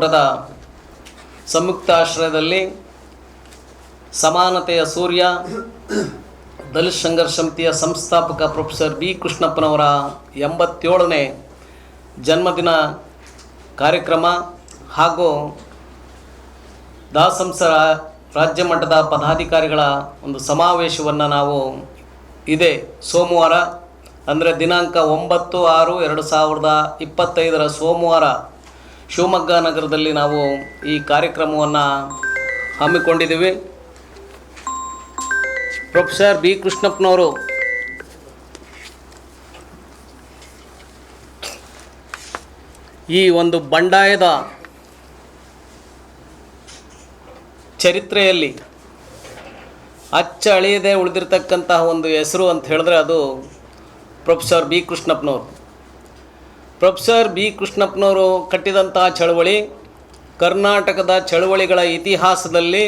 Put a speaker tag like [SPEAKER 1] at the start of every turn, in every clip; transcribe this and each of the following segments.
[SPEAKER 1] ಒಕ್ಕೂಟದ ಸಂಯುಕ್ತ ಆಶ್ರಯದಲ್ಲಿ ಸಮಾನತೆಯ ಸೂರ್ಯ, ದಲಿತ ಸಂಘರ್ಷ ಸಮಿತಿಯ ಸಂಸ್ಥಾಪಕ ಪ್ರೊಫೆಸರ್ ಬಿ. ಕೃಷ್ಣಪ್ಪನವರ ಎಂಬತ್ತೇಳನೇ ಜನ್ಮದಿನ ಕಾರ್ಯಕ್ರಮ ಹಾಗೂ ದಾಸಂಸ ರಾಜ್ಯ ಮಟ್ಟದ ಪದಾಧಿಕಾರಿಗಳ ಒಂದು ಸಮಾವೇಶವನ್ನು ನಾವು ಇದೆ ಸೋಮವಾರ, ಅಂದರೆ ದಿನಾಂಕ ಒಂಬತ್ತು ಆರು ಎರಡು ಸಾವಿರದ ಇಪ್ಪತ್ತೈದರ ಸೋಮವಾರ ಶಿವಮೊಗ್ಗ ನಗರದಲ್ಲಿ ನಾವು ಈ ಕಾರ್ಯಕ್ರಮವನ್ನು ಹಮ್ಮಿಕೊಂಡಿದ್ದೀವಿ. ಪ್ರೊಫೆಸರ್ ಬಿ ಕೃಷ್ಣಪ್ಪನವರು ಈ ಒಂದು ಬಂಡಾಯದ ಚರಿತ್ರೆಯಲ್ಲಿ ಅಚ್ಚ ಅಳಿಯದೆ ಉಳಿದಿರ್ತಕ್ಕಂತಹ ಒಂದು ಹೆಸರು ಅಂತ ಹೇಳಿದ್ರೆ ಅದು ಪ್ರೊಫೆಸರ್ ಬಿ ಕೃಷ್ಣಪ್ಪನವರು. Professor B. ಕೃಷ್ಣಪ್ಪನವರು ಕಟ್ಟಿದಂತಹ ಚಳವಳಿ, ಕರ್ನಾಟಕದ ಚಳವಳಿಗಳ ಇತಿಹಾಸದಲ್ಲಿ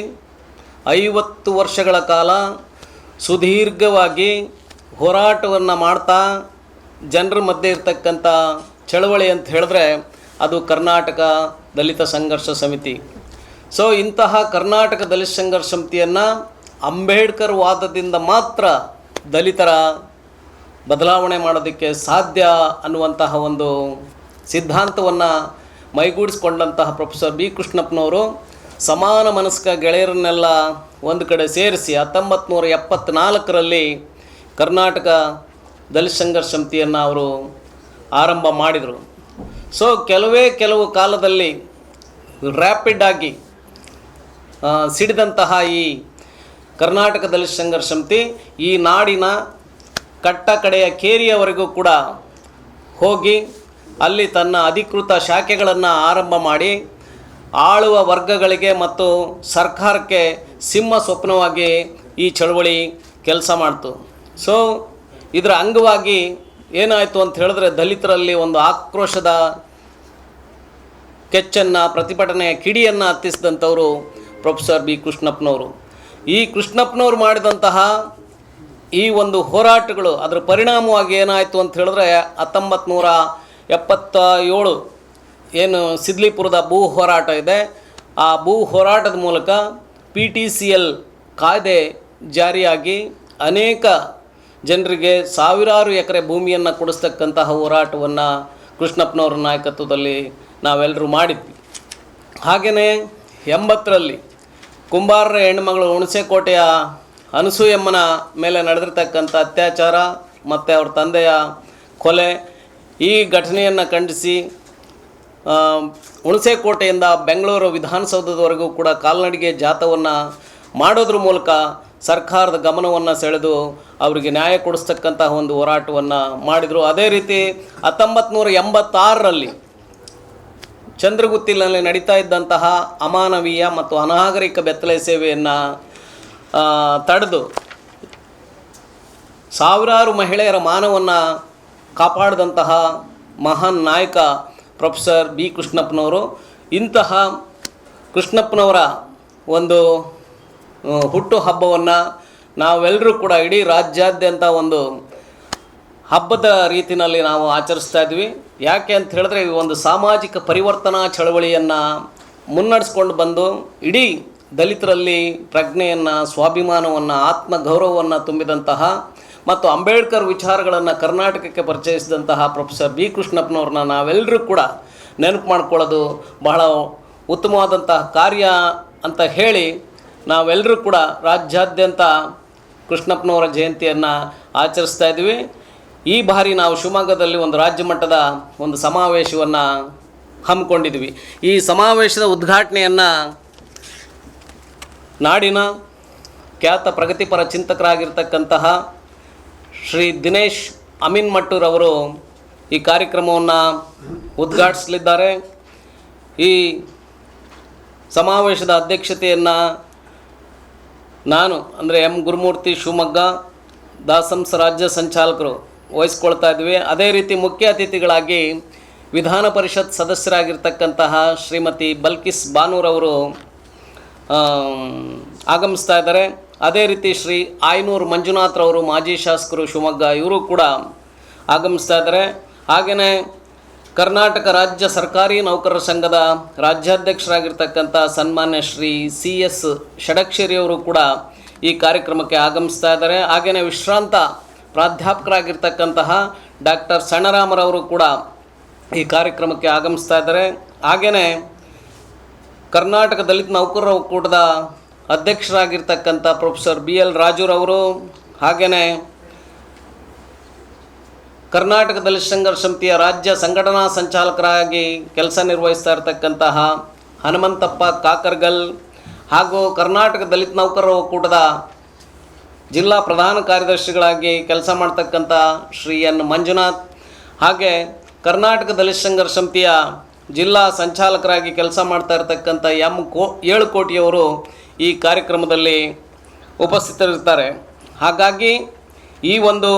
[SPEAKER 1] ಐವತ್ತು ವರ್ಷಗಳ ಕಾಲ ಸುದೀರ್ಘವಾಗಿ ಹೋರಾಟವನ್ನು ಮಾಡ್ತಾ ಜನರ ಮಧ್ಯೆ ಇರತಕ್ಕಂಥ ಚಳವಳಿ ಅಂತ ಹೇಳಿದ್ರೆ ಅದು ಕರ್ನಾಟಕ ದಲಿತ ಸಂಘರ್ಷ ಸಮಿತಿ. ಸೊ ಇಂತಹ ಕರ್ನಾಟಕ ದಲಿತ ಸಂಘರ್ಷ ಸಮಿತಿಯನ್ನು ಅಂಬೇಡ್ಕರ್ ವಾದದಿಂದ ಮಾತ್ರ ದಲಿತರ ಬದಲಾವಣೆ ಮಾಡೋದಕ್ಕೆ ಸಾಧ್ಯ ಅನ್ನುವಂತಹ ಒಂದು ಸಿದ್ಧಾಂತವನ್ನು ಮೈಗೂಡಿಸ್ಕೊಂಡಂತಹ ಪ್ರೊಫೆಸರ್ ಬಿ ಕೃಷ್ಣಪ್ಪನವರು ಸಮಾನ ಮನಸ್ಕ ಗೆಳೆಯರನ್ನೆಲ್ಲ ಒಂದು ಕಡೆ ಸೇರಿಸಿ ಹತ್ತೊಂಬತ್ತು ನೂರ ಎಪ್ಪತ್ತ್ನಾಲ್ಕರಲ್ಲಿ ಕರ್ನಾಟಕ ದಲಿತ ಸಂಘರ್ಷ ಸಮಿತಿಯನ್ನು ಅವರು ಆರಂಭ ಮಾಡಿದರು. ಸೊ ಕೆಲವೇ ಕೆಲವು ಕಾಲದಲ್ಲಿ ರ್ಯಾಪಿಡ್ ಆಗಿ ಆ, ಸಿಡಿದಂತಹ ಈ ಕರ್ನಾಟಕ ದಲಿತ ಸಂಘರ್ಷ ಸಮಿತಿ ಈ ನಾಡಿನ ಕಟ್ಟ ಕಡೆಯ ಕೇರಿಯವರೆಗೂ ಕೂಡ ಹೋಗಿ ಅಲ್ಲಿ ತನ್ನ ಅಧಿಕೃತ ಶಾಖೆಗಳನ್ನು ಆರಂಭ ಮಾಡಿ ಆಳುವ ವರ್ಗಗಳಿಗೆ ಮತ್ತು ಸರ್ಕಾರಕ್ಕೆ ಸಿಂಹ ಸ್ವಪ್ನವಾಗಿ ಈ ಚಳವಳಿ ಕೆಲಸ ಮಾಡ್ತು. ಸೊ ಇದರ ಅಂಗವಾಗಿ ಏನಾಯಿತು ಅಂತ ಹೇಳಿದ್ರೆ ದಲಿತರಲ್ಲಿ ಒಂದು ಆಕ್ರೋಶದ ಕೆಚ್ಚನ್ನು, ಪ್ರತಿಭಟನೆಯ ಕಿಡಿಯನ್ನು ಹತ್ತಿಸಿದಂಥವರು ಪ್ರೊಫೆಸರ್ ಬಿ ಕೃಷ್ಣಪ್ಪನವರು. ಈ ಕೃಷ್ಣಪ್ಪನವರು ಮಾಡಿದಂತಹ ಈ ಒಂದು ಹೋರಾಟಗಳು ಅದರ ಪರಿಣಾಮವಾಗಿ ಏನಾಯಿತು ಅಂತ ಹೇಳಿದ್ರೆ ಹತ್ತೊಂಬತ್ತು ನೂರ ಎಪ್ಪತ್ತ ಏಳು ಏನು ಸಿದ್ಲಿಪುರದ ಭೂ ಹೋರಾಟ ಇದೆ. ಆ ಭೂ ಹೋರಾಟದ ಮೂಲಕ ಪಿ ಟಿ ಸಿ ಎಲ್ ಕಾಯ್ದೆ ಜಾರಿಯಾಗಿ ಅನೇಕ ಜನರಿಗೆ ಸಾವಿರಾರು ಎಕರೆ ಭೂಮಿಯನ್ನು ಕೊಡಿಸ್ತಕ್ಕಂತಹ ಹೋರಾಟವನ್ನು ಕೃಷ್ಣಪ್ಪನವರ ನಾಯಕತ್ವದಲ್ಲಿ ನಾವೆಲ್ಲರೂ ಮಾಡಿದ್ವಿ. ಹಾಗೆಯೇ ಎಂಬತ್ತರಲ್ಲಿ ಕುಂಬಾರರ ಹೆಣ್ಣುಮಗಳು ಹುಣಸೆಕೋಟೆಯ ಅನಸೂಯಮ್ಮನ ಮೇಲೆ ನಡೆದಿರ್ತಕ್ಕಂಥ ಅತ್ಯಾಚಾರ ಮತ್ತು ಅವ್ರ ತಂದೆಯ ಕೊಲೆ ಈ ಘಟನೆಯನ್ನು ಖಂಡಿಸಿ ಹುಣಸೆಕೋಟೆಯಿಂದ ಬೆಂಗಳೂರು ವಿಧಾನಸೌಧದವರೆಗೂ ಕೂಡ ಕಾಲ್ನಡಿಗೆ ಜಾಥವನ್ನು ಮಾಡೋದ್ರ ಮೂಲಕ ಸರ್ಕಾರದ ಗಮನವನ್ನು ಸೆಳೆದು ಅವರಿಗೆ ನ್ಯಾಯ ಕೊಡಿಸ್ತಕ್ಕಂತಹ ಒಂದು ಹೋರಾಟವನ್ನು ಮಾಡಿದರು. ಅದೇ ರೀತಿ ಹತ್ತೊಂಬತ್ತು ನೂರ ಎಂಬತ್ತಾರರಲ್ಲಿ ಚಂದ್ರಗುತ್ತಿಲಿನಲ್ಲಿ ನಡೀತಾ ಇದ್ದಂತಹ ಅಮಾನವೀಯ ಮತ್ತು ಅನಾಗರಿಕ ಬೆತ್ತಲೆ ಸೇವೆಯನ್ನು ತಡೆದು ಸಾವಿರಾರು ಮಹಿಳೆಯರ ಮಾನವನ್ನು ಕಾಪಾಡಿದಂತಹ ಮಹಾನ್ ನಾಯಕ ಪ್ರೊಫೆಸರ್ ಬಿ ಕೃಷ್ಣಪ್ಪನವರು. ಇಂತಹ ಕೃಷ್ಣಪ್ಪನವರ ಒಂದು ಹುಟ್ಟು ಹಬ್ಬವನ್ನು ನಾವೆಲ್ಲರೂ ಕೂಡ ಇಡೀ ರಾಜ್ಯಾದ್ಯಂತ ಒಂದು ಹಬ್ಬದ ರೀತಿಯಲ್ಲಿ ನಾವು ಆಚರಿಸ್ತಾ ಇದ್ವಿ. ಯಾಕೆ ಅಂತ ಹೇಳಿದ್ರೆ ಈ ಒಂದು ಸಾಮಾಜಿಕ ಪರಿವರ್ತನಾ ಚಳವಳಿಯನ್ನು ಮುನ್ನಡೆಸ್ಕೊಂಡು ಬಂದು ಇಡೀ ದಲಿತರಲ್ಲಿ ಪ್ರಜ್ಞೆಯನ್ನು, ಸ್ವಾಭಿಮಾನವನ್ನು, ಆತ್ಮಗೌರವವನ್ನು ತುಂಬಿದಂತಹ ಮತ್ತು ಅಂಬೇಡ್ಕರ್ ವಿಚಾರಗಳನ್ನು ಕರ್ನಾಟಕಕ್ಕೆ ಪರಿಚಯಿಸಿದಂತಹ ಪ್ರೊಫೆಸರ್ ಬಿ ಕೃಷ್ಣಪ್ಪನವ್ರನ್ನ ನಾವೆಲ್ಲರೂ ಕೂಡ ನೆನಪು ಮಾಡ್ಕೊಳ್ಳೋದು ಬಹಳ ಉತ್ತಮವಾದಂತಹ ಕಾರ್ಯ ಅಂತ ಹೇಳಿ ನಾವೆಲ್ಲರೂ ಕೂಡ ರಾಜ್ಯಾದ್ಯಂತ ಕೃಷ್ಣಪ್ಪನವರ ಜಯಂತಿಯನ್ನು ಆಚರಿಸ್ತಾ ಇದ್ದೀವಿ. ಈ ಬಾರಿ ನಾವು ಶಿವಮೊಗ್ಗದಲ್ಲಿ ಒಂದು ರಾಜ್ಯ ಮಟ್ಟದ ಒಂದು ಸಮಾವೇಶವನ್ನು ಹಮ್ಮಿಕೊಂಡಿದ್ವಿ ಈ ಸಮಾವೇಶದ ಉದ್ಘಾಟನೆಯನ್ನು ನಾಡಿನ ಖ್ಯಾತ ಪ್ರಗತಿಪರ ಚಿಂತಕರಾಗಿರ್ತಕ್ಕಂತಹ ಶ್ರೀ ದಿನೇಶ್ ಅಮೀನ್ ಮಟ್ಟೂರ್ ಅವರು ಈ ಕಾರ್ಯಕ್ರಮವನ್ನು ಉದ್ಘಾಟಿಸಲಿದ್ದಾರೆ. ಈ ಸಮಾವೇಶದ ಅಧ್ಯಕ್ಷತೆಯನ್ನು ನಾನು, ಅಂದರೆ ಎಂ. ಗುರುಮೂರ್ತಿ ಶಿವಮೊಗ್ಗ, ದಾಸಂಸ ರಾಜ್ಯ ಸಂಚಾಲಕರು ವಹಿಸ್ಕೊಳ್ತಾ ಇದ್ವಿ. ಅದೇ ರೀತಿ ಮುಖ್ಯ ಅತಿಥಿಗಳಾಗಿ ವಿಧಾನ ಪರಿಷತ್ ಸದಸ್ಯರಾಗಿರ್ತಕ್ಕಂತಹ ಶ್ರೀಮತಿ ಬಲ್ಕಿಸ್ ಬಾನೂರವರು ಆಗಮಿಸ್ತಾ ಇದ್ದಾರೆ. ಅದೇ ರೀತಿ ಶ್ರೀ ಆಯನೂರು ಮಂಜುನಾಥ್ರವರು ಮಾಜಿ ಶಾಸಕರು ಶಿವಮೊಗ್ಗ, ಇವರು ಕೂಡ ಆಗಮಿಸ್ತಾ ಇದ್ದಾರೆ. ಹಾಗೆಯೇ ಕರ್ನಾಟಕ ರಾಜ್ಯ ಸರ್ಕಾರಿ ನೌಕರರ ಸಂಘದ ರಾಜ್ಯಾಧ್ಯಕ್ಷರಾಗಿರ್ತಕ್ಕಂಥ ಸನ್ಮಾನ್ಯ ಶ್ರೀ ಸಿ ಎಸ್ ಷಡಕ್ಷರಿಯವರು ಕೂಡ ಈ ಕಾರ್ಯಕ್ರಮಕ್ಕೆ ಆಗಮಿಸ್ತಾ ಇದ್ದಾರೆ. ಹಾಗೆಯೇ ವಿಶ್ರಾಂತ ಪ್ರಾಧ್ಯಾಪಕರಾಗಿರ್ತಕ್ಕಂತಹ ಡಾಕ್ಟರ್ ಸಣ್ಣರಾಮರವರು ಕೂಡ ಈ ಕಾರ್ಯಕ್ರಮಕ್ಕೆ ಆಗಮಿಸ್ತಾ ಇದ್ದಾರೆ. ಹಾಗೆಯೇ ಕರ್ನಾಟಕ ದಲಿತ ನೌಕರರ ಒಕ್ಕೂಟದ ಅಧ್ಯಕ್ಷರಾಗಿರ್ತಕ್ಕಂಥ ಪ್ರೊಫೆಸರ್ ಬಿ ಎಲ್ ರಾಜುರವರು ಹಾಗೆಯೇ ಕರ್ನಾಟಕ ದಲಿತ ಸಂಘರ್ಷ ಸಮಿತಿಯ ರಾಜ್ಯ ಸಂಘಟನಾ ಸಂಚಾಲಕರಾಗಿ ಕೆಲಸ ನಿರ್ವಹಿಸ್ತಾ ಇರತಕ್ಕಂತಹ ಹನುಮಂತಪ್ಪ ಕಾಕರ್ಗಲ್ ಹಾಗೂ ಕರ್ನಾಟಕ ದಲಿತ ನೌಕರರ ಒಕ್ಕೂಟದ ಜಿಲ್ಲಾ ಪ್ರಧಾನ ಕಾರ್ಯದರ್ಶಿಗಳಾಗಿ ಕೆಲಸ ಮಾಡ್ತಕ್ಕಂಥ ಶ್ರೀ ಎನ್ ಮಂಜುನಾಥ್, ಹಾಗೆ ಕರ್ನಾಟಕ ದಲಿತ ಸಂಘರ್ಷ ಸಮಿತಿಯ ಜಿಲ್ಲಾ ಸಂಚಾಲಕರಾಗಿ ಕೆಲಸ ಮಾಡ್ತಾ ಇರತಕ್ಕಂಥ ಎಂ ಕೋ ಏಳು ಕೋಟಿಯವರು ಈ ಕಾರ್ಯಕ್ರಮದಲ್ಲಿ ಉಪಸ್ಥಿತರಿರ್ತಾರೆ. ಹಾಗಾಗಿ ಈ ಒಂದು